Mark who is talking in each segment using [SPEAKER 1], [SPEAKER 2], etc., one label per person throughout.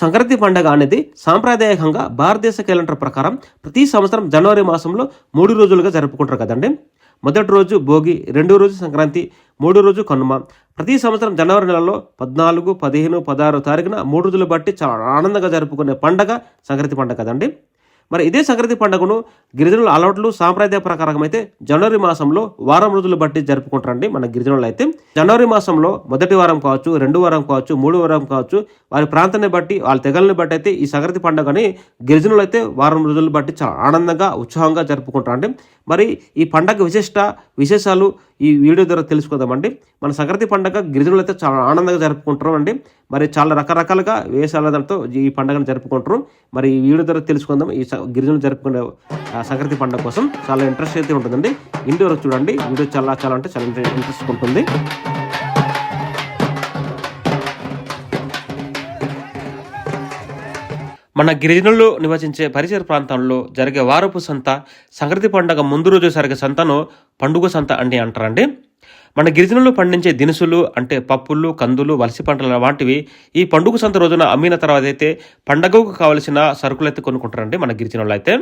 [SPEAKER 1] సంక్రాంతి పండుగ అనేది సాంప్రదాయకంగా భారతదేశ క్యాలెండర్ ప్రకారం ప్రతి సంవత్సరం జనవరి మాసంలో మూడు రోజులుగా జరుపుకుంటారు కదండి. మొదటి రోజు భోగి రెండో రోజు సంక్రాంతి మూడో రోజు కనుమ. ప్రతి సంవత్సరం జనవరి నెలలో పద్నాలుగు పదిహేను పదహారు తారీఖున మూడు రోజులు బట్టి చాలా ఆనందంగా జరుపుకునే పండగ సంక్రాంతి పండగ కదండి. మరి ఇదే సంక్రాంతి పండుగను గిరిజనుల అలవాట్లు సాంప్రదాయ ప్రకారం అయితే జనవరి మాసంలో వారం రోజులు బట్టి జరుపుకుంటారండి మన గిరిజనులు అయితే. జనవరి మాసంలో మొదటి వారం కావచ్చు రెండు వారం కావచ్చు మూడు వారం కావచ్చు వారి ప్రాంతాన్ని బట్టి వాళ్ళ తెగల్ని బట్టి అయితే ఈ సంక్రాంతి పండుగని గిరిజనులు అయితే వారం రోజులు బట్టి చాలా ఆనందంగా ఉత్సాహంగా జరుపుకుంటారండి. మరి ఈ పండగ విశిష్ట విశేషాలు ఈ వీడియో ద్వారా తెలుసుకుందామండి. మన సంక్రాంతి పండుగ గిరిజనులు అయితే చాలా ఆనందంగా జరుపుకుంటారు అండి మరి చాలా రకరకాలుగా వేషాలతో ఈ పండుగను జరుపుకుంటారు. మరి ఈ వీడియో ద్వారా తెలుసుకుందాం. ఈ గిరిజనులు జరుపుకునే సంక్రాంతి పండుగ కోసం చాలా ఇంట్రెస్ట్ అయితే ఉంటుందండి. ఇంటి వరకు చూడండి. వీడియో చాలా చాలా అంటే చాలా ఇంట్రెస్ట్ ఉంటుంది. మన గిరిజనులు నివసించే పరిసర ప్రాంతంలో జరిగే వారపు సంత సంక్రాంతి పండుగ ముందు రోజు జరిగే సంతను పండుగ సంత అని అంటారండి. మన గిరిజనులు పండించే దినుసులు అంటే పప్పులు కందులు వలసి పంటలు వంటివి ఈ పండుగ సంత రోజున అమ్మిన తర్వాత అయితే పండగకు కావలసిన సరుకులు అయితే కొనుక్కుంటారండి మన గిరిజనులు అయితే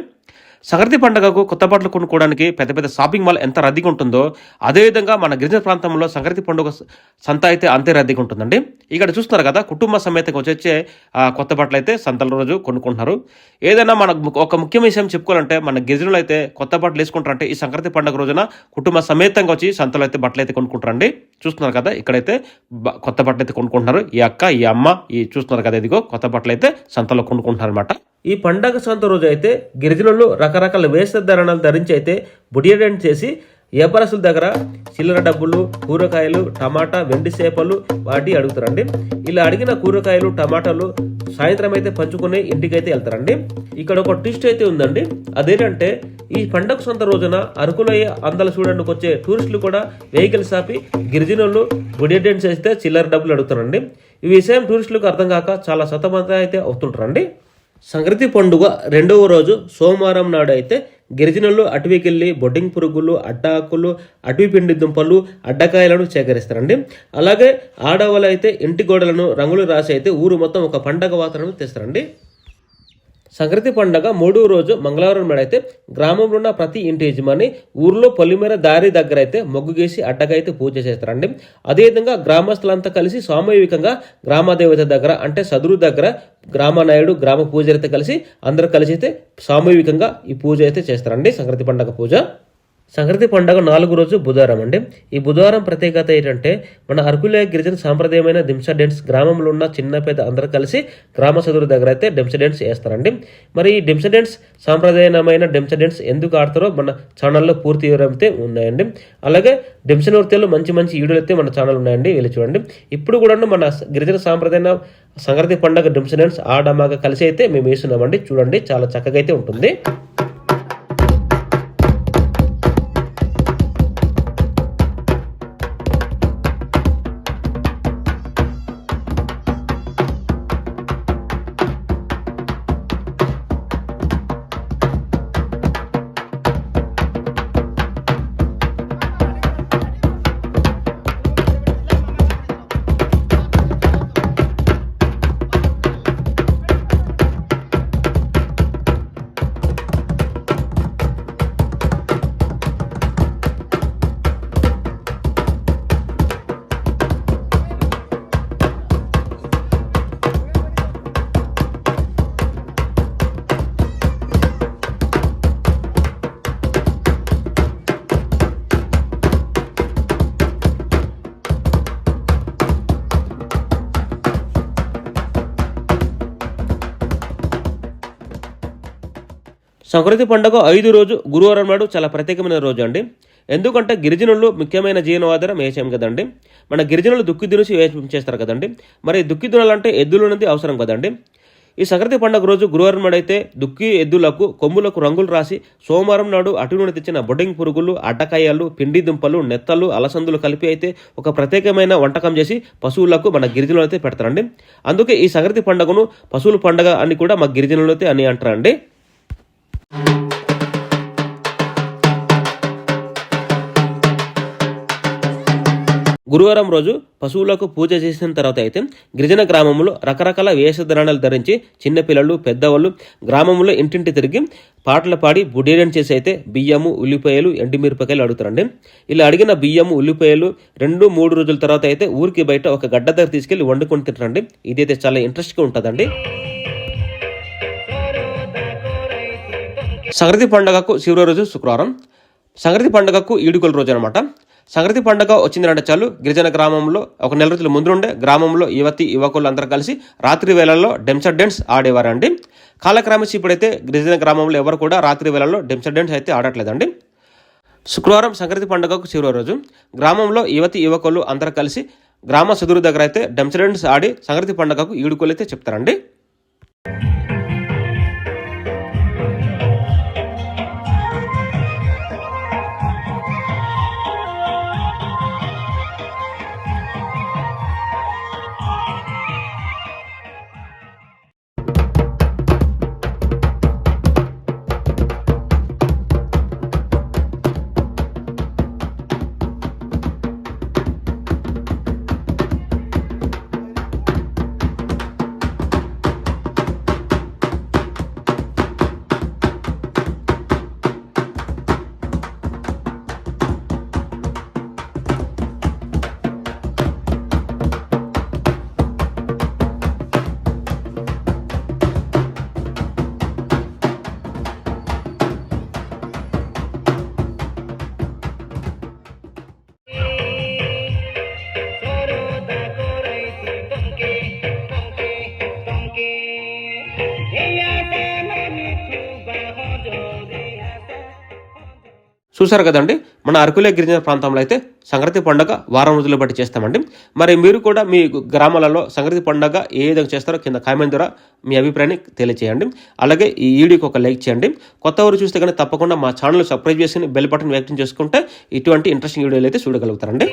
[SPEAKER 1] సంక్రాంతి పండుగకు కొత్త బట్టలు కొనుక్కోవడానికి పెద్ద పెద్ద షాపింగ్ మాల్ ఎంత రద్దీగా ఉంటుందో అదేవిధంగా మన గిరిజన ప్రాంతంలో సంక్రాంతి పండుగ సంత అయితే అంతే రద్దీగా ఉంటుందండి ఇక్కడ చూస్తున్నారు కదా కుటుంబ సమేతంగా వచ్చే కొత్త బట్టలు అయితే సంతల రోజు కొనుక్కుంటున్నారు. ఏదైనా మన ఒక ముఖ్య విషయం చెప్పుకోవాలంటే మన గిరిజనులు అయితే కొత్త బట్టలు వేసుకుంటారంటే ఈ సంక్రాంతి పండుగ రోజున కుటుంబ సమేతంగా వచ్చి సంతలో అయితే బట్టలు అయితే కొనుక్కుంటారండి. చూస్తున్నారు కదా ఇక్కడైతే కొత్త బట్టలు అయితే కొనుక్కుంటున్నారు. ఈ అక్క ఈ అమ్మ ఈ చూస్తున్నారు కదా ఇదిగో కొత్త బట్టలు అయితే సంతలో కొనుక్కుంటున్నారు అనమాట ఈ పండగ సొంత రోజు అయితే గిరిజనులు రకరకాల వేషధారణలు ధరించి అయితే బుడియడెంట్ చేసి వ్యాపారస్తుల దగ్గర చిల్లర డబ్బులు కూరగాయలు టమాటా వెండి చేపలు వాటి అడుగుతారండి. ఇలా అడిగిన కూరగాయలు టమాటాలు సాయంత్రం అయితే పంచుకుని ఇంటికైతే వెళ్తారండి. ఇక్కడ ఒక ట్విస్ట్ అయితే ఉందండి. అదేంటంటే ఈ పండగ సొంత రోజున అరకులయ్య అందల చూడడానికి వచ్చే టూరిస్టులు కూడా వెహికల్స్ ఆపి గిరిజనులు బుడియడెంట్స్ చేస్తే చిల్లర డబ్బులు అడుగుతారండి. ఈ విషయం టూరిస్టులకు అర్థం కాక చాలా సతమత అయితే అవుతుంటారండి. సంక్రాంతి పండుగ రెండవ రోజు సోమవారం నాడు అయితే గిరిజనులు అటవీకెళ్ళి బొడ్డింగ్ పురుగులు అడ్డాకులు అటవీ పిండి దుంపలు అడ్డకాయలను సేకరిస్తారండి. అలాగే ఆడవాళ్ళు అయితే ఇంటి గోడలను రంగులు రాసి అయితే ఊరు మొత్తం ఒక పండగ వాతావరణం తెస్తారండి. సంక్రాంతి పండగ మూడో రోజు మంగళవారం నాడు అయితే గ్రామంలో ఉన్న ప్రతి ఇంటి యజమాని ఊర్లో పొలిమేర దారి దగ్గర అయితే మొగ్గు గీసి అడ్డగా అయితే పూజ చేస్తారండి. అదేవిధంగా గ్రామస్తులంతా కలిసి సామూహికంగా గ్రామదేవత దగ్గర అంటే సదురు దగ్గర గ్రామ నాయుడు గ్రామ పూజలు కలిసి అందరూ కలిసి అయితే సామూహికంగా ఈ పూజ అయితే చేస్తారండి. సంక్రాంతి పండగ పూజ. సంక్రాంతి పండుగ నాలుగు రోజు బుధవారం అండి. ఈ బుధవారం ప్రత్యేకత ఏంటంటే మన అరకులే గిరిజన సాంప్రదాయమైన దింస డ్యాన్స్ గ్రామంలో ఉన్న చిన్న పెద్ద అందరూ కలిసి గ్రామ సదురు దగ్గర అయితే డెంస డ్యాన్స్ వేస్తారండి మరి ఈ డెంస డ్యాన్స్ సాంప్రదాయమైన డెంస డ్యాన్స్ ఎందుకు ఆడతారో మన ఛానల్లో పూర్తి వివరం అయితే ఉన్నాయండి. అలాగే డెమ్స నృత్యాలు మంచి మంచి వీడియోలు అయితే మన ఛానల్ ఉన్నాయండి. వెళ్ళి చూడండి. ఇప్పుడు కూడా మన గిరిజన సాంప్రదాయ సంక్రాంతి పండుగ డెంస డ్యాన్స్ ఆడమాగా కలిసి అయితే మేము వేస్తున్నామండి. చూడండి చాలా చక్కగా అయితే ఉంటుంది. సంక్రాంతి పండుగ ఐదు రోజు గురువారం నాడు చాలా ప్రత్యేకమైన రోజు అండి. ఎందుకంటే గిరిజనులు ముఖ్యమైన జీవనోధారం వేసాం కదండి. మన గిరిజనులు దుక్కి దినుసు వేషం చేస్తారు కదండి. మరి దుక్కి దునాలంటే ఎద్దులు అనేది అవసరం కదండి. ఈ సంక్రాంతి పండుగ రోజు గురువారం నాడు అయితే దుక్కి ఎద్దులకు కొమ్ములకు రంగులు రాసి సోమవారం నాడు అటు నుండి తెచ్చిన బొడ్డింగ్ పురుగులు అడ్డకాయలు పిండి దుంపలు నెత్తలు అలసందులు కలిపి అయితే ఒక ప్రత్యేకమైన వంటకం చేసి పశువులకు మన గిరిజనులు అయితే పెడతారండి. అందుకే ఈ సంక్రాంతి పండుగను పశువుల పండుగ అని కూడా మా గిరిజనులు అయితే అని అంటారండి. గురువారం రోజు పశువులకు పూజ చేసిన తర్వాత అయితే గిరిజన గ్రామంలో రకరకాల వేషధారణలు ధరించి చిన్నపిల్లలు పెద్దవాళ్ళు గ్రామంలో ఇంటింటి తిరిగి పాటలు పాడి బుడేరని చేసి అయితే బియ్యము ఉల్లిపాయలు ఎండుమిరపకాయలు అడుగుతారండి. ఇలా అడిగిన బియ్యము ఉల్లిపాయలు రెండు మూడు రోజుల తర్వాత అయితే ఊరికి బయట ఒక గడ్డ దగ్గర తీసుకెళ్ళి వండుకొని తింటారండి. ఇదైతే చాలా ఇంట్రెస్ట్గా ఉంటుందండి. సంక్రాంతి పండుగకు శివ రోజు శుక్రవారం. సంక్రాంతి పండుగకు ఈడుకొల రోజు అనమాట సంక్రాంతి పండుగ వచ్చిందంటే చాలు. గిరిజన గ్రామంలో ఒక నెల రోజుల ముందు నుండే గ్రామంలో యువతి యువకులు అందరూ కలిసి రాత్రి వేళల్లో డెమ్సర్ డ్యాన్స్ ఆడేవారండి. కాలక్రమేసి ఇప్పుడైతే గిరిజన గ్రామంలో ఎవరు కూడా రాత్రి వేళల్లో డెమ్సర్ డ్యాన్స్ అయితే ఆడట్లేదండి. శుక్రవారం సంక్రాంతి పండుగకు చివరి రోజు గ్రామంలో యువతి యువకులు అందరూ కలిసి గ్రామ సుదూరు దగ్గర అయితే డెమ్సర్ డ్యాన్స్ ఆడి సంక్రాంతి పండుగకు ఈడుకోలు అయితే చెప్తారండి. చూసారు కదండి? మన అరకులే గిరిజన ప్రాంతంలో అయితే సంక్రాంతి పండుగ వారం రోజుల బట్టి చేస్తామండి. మరి మీరు కూడా మీ గ్రామాలలో సంక్రాంతి పండుగ ఏ విధంగా చేస్తారో కింద కామెంట్ ద్వారా మీ అభిప్రాయాన్ని తెలియచేయండి. అలాగే ఈ వీడియోకి ఒక లైక్ చేయండి. కొత్త వారు చూస్తే కానీ తప్పకుండా మా ఛానల్ సబ్స్క్రైబ్ చేసి బెల్ బటన్ వ్యక్తం చేసుకుంటే ఇటువంటి ఇంట్రెస్టింగ్ వీడియోలు అయితే చూడగలుగుతారండి.